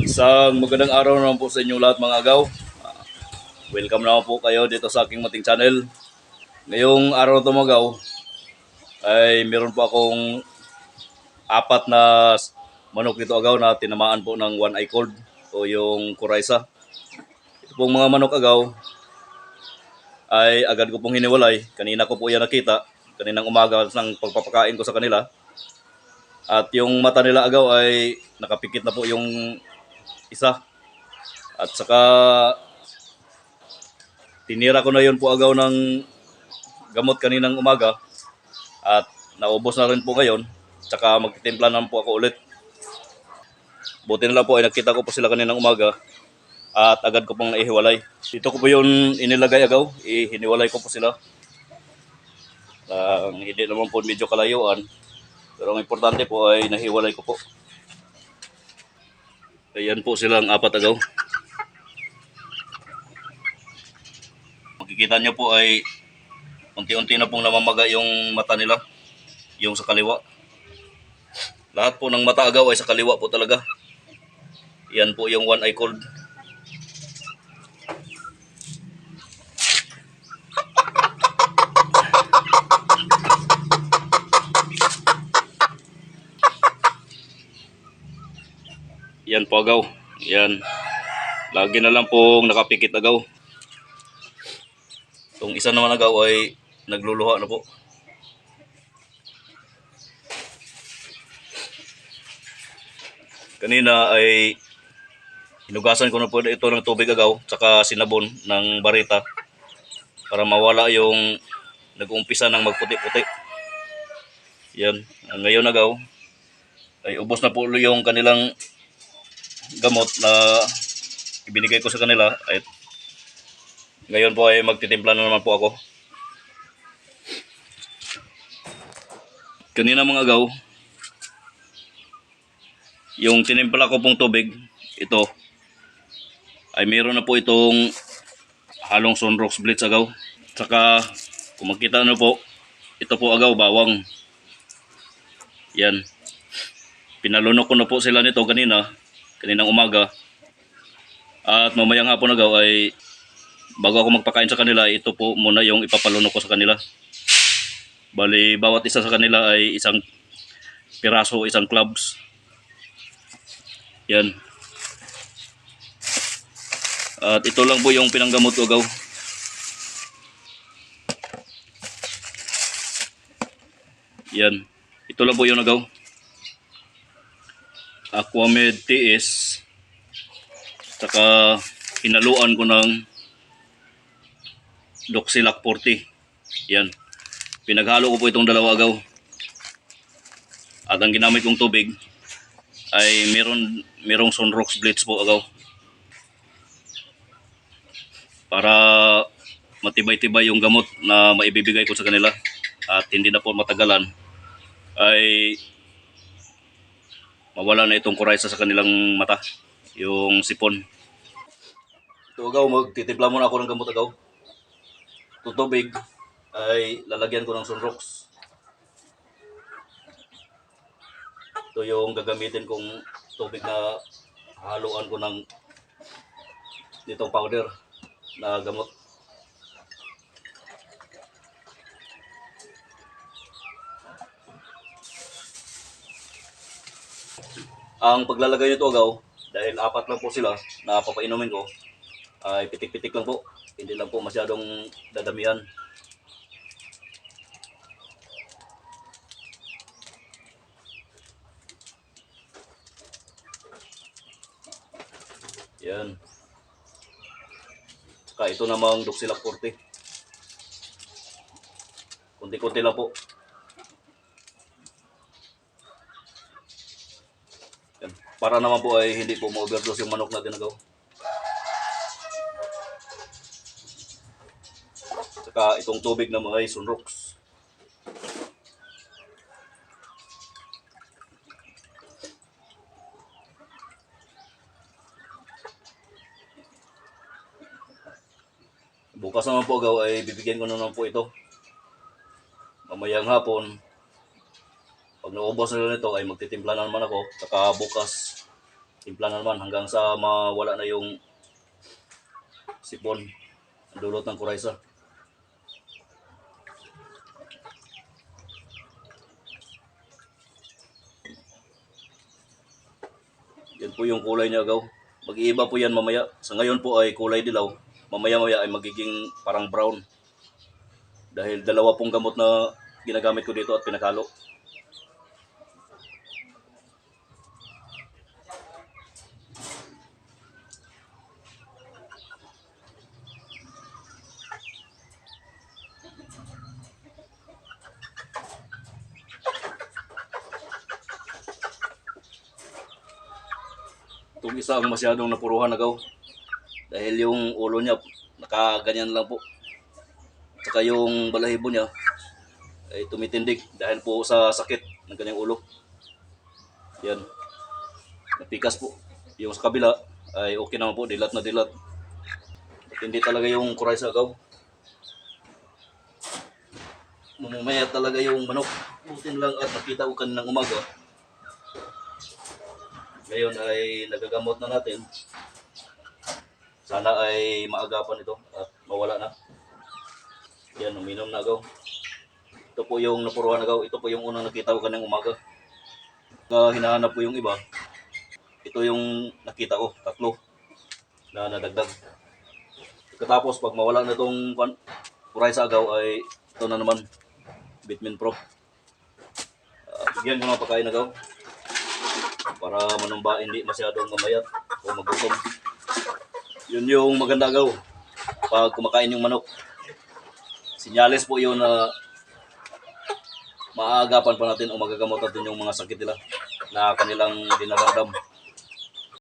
Isang magandang araw naman po sa inyong lahat mga agaw. Ah, Welcome naman po kayo dito sa aking mating channel. Ngayong araw na magaw ay meron po akong apat na manok dito agaw na tinamaan po ng one eye cold o yung kuraysa. Ito pong mga manok agaw ay agad ko pong hiniwalay. Kanina ko po yan nakita. Kaninang umaga ng pagpapakain ko sa kanila. At yung mata nila agaw ay nakapikit na po yung isa. At saka tinira ko na yun po agaw ng gamot kaninang umaga. At naubos na rin po ngayon. Tsaka magtitimpla naman po ako ulit. Buti na lang po ay nakita ko po sila kaninang umaga. At agad ko pong naihiwalay. Dito ko po yun inilagay agaw. Ihiniwalay ko po sila. Ah, hindi naman po medyo kalayuan. Pero ang importante po ay nahiwalay ko po. Ayan po silang apat agaw. Makikita nyo po ay unti-unti na pong namamaga yung mata nila. Yung sa kaliwa. Lahat po ng mata agaw ay sa kaliwa po talaga. Yan po yung one eye cold. Yan po agaw. Yan. Lagi na lang pong nakapikit agaw. Itong isa naman agaw ay nagluluha na po. Kanina ay hinugasan ko na po ito ng tubig agaw tsaka sinabon ng barita para mawala yung nag-uumpisa ng magputi-puti. Yan. Ngayon agaw ay ubos na po yung kanilang gamot na ibinigay ko sa kanila at ngayon po ay magtitimpla na naman po ako. Kanina mga agaw, yung tinimpla ko pong tubig, ito, ay mayroon na po itong halong sunrox blitz agaw. Saka, kung makita nyo po, ito po agaw, bawang. Yan. Pinalunok ko na po sila nito kanina, kaninang umaga. At mamayang hapon agaw ay bago ako magpakain sa kanila, ito po muna yung ipapalunok ko sa kanila. Bali, bawat isa sa kanila ay isang piraso, isang clubs. Yan. At ito lang po yung pinanggamot ko agaw. Yan. Ito lang po yung agaw. Aquamed TS. Saka hinaluan ko ng Doxilac 40. Yan. Pinaghalo ko po itong dalawa agaw. At ang ginamit kong tubig ay meron merong Sunrox Blitz po agaw. Para matibay-tibay yung gamot na maibibigay ko sa kanila at hindi na po matagalan ay mawala na itong kuraysa sa kanilang mata, yung sipon. Ito agaw, magtitimpla muna ako ng gamot agaw. Itong tubig ay lalagyan ko ng sunrox. Ito yung gagamitin kong tubig na haluan ko ng ditong powder na gamot. Ang paglalagay nito agaw, dahil apat lang po sila na papainumin ko, ay pitik-pitik lang po. Hindi lang po masyadong dadamihan. Yan. Saka ito namang Duxilak 40. Kunti-kunti lang po. Yan. Para naman po ay hindi po ma-overdose yung manok natin agaw. Saka itong tubig na mga sunrox. Bukas naman po agaw ay bibigyan ko na naman po ito. Mamayang hapon, pag naubos na nito ay magtitimpla na naman ako. Saka bukas timpla na naman hanggang sa mawala na yung sipon dulot ng kuraysa. Yan po yung kulay niya agaw. Mag-iiba po yan mamaya. Sa ngayon po ay kulay dilaw. Mamaya-maya ay magiging parang brown. Dahil dalawa pong gamot na ginagamit ko dito at pinakalo. Itong isa ang masyadong napuruhan agaw. Dahil yung ulo niya, nakaganyan lang po. Saka yung balahibo niya, ay tumitindig dahil po sa sakit ng kanyang ulo. Yan. Napikas po. Yung sa kabila, ay okay naman po, dilat na dilat. At hindi talaga yung kuray sa agaw. Mamamaya talaga yung manok. Butin lang at nakita ko kaninang umaga. Ngayon ay nagagamot na natin. Sana ay maagapan ito at mawala na. Yan, uminom na agaw. Ito po yung napuruhan agaw. Ito po yung unang nakita ko kanyang umaga. Pagka hinahanap po yung iba, ito yung nakita ko, tatlo, na nadagdag. Katapos, pag mawala na itong kuray sa agaw, ay ito na naman, Bitmin Pro. Uh, bigyan ko ng pagkain agaw para manumba hindi masyadong mamayat o magutom. Yun yung maganda agaw pag kumakain yung manok. Sinyales po yun na maaagapan pa natin o magagamot natin yung mga sakit nila na kanilang dinaramdam.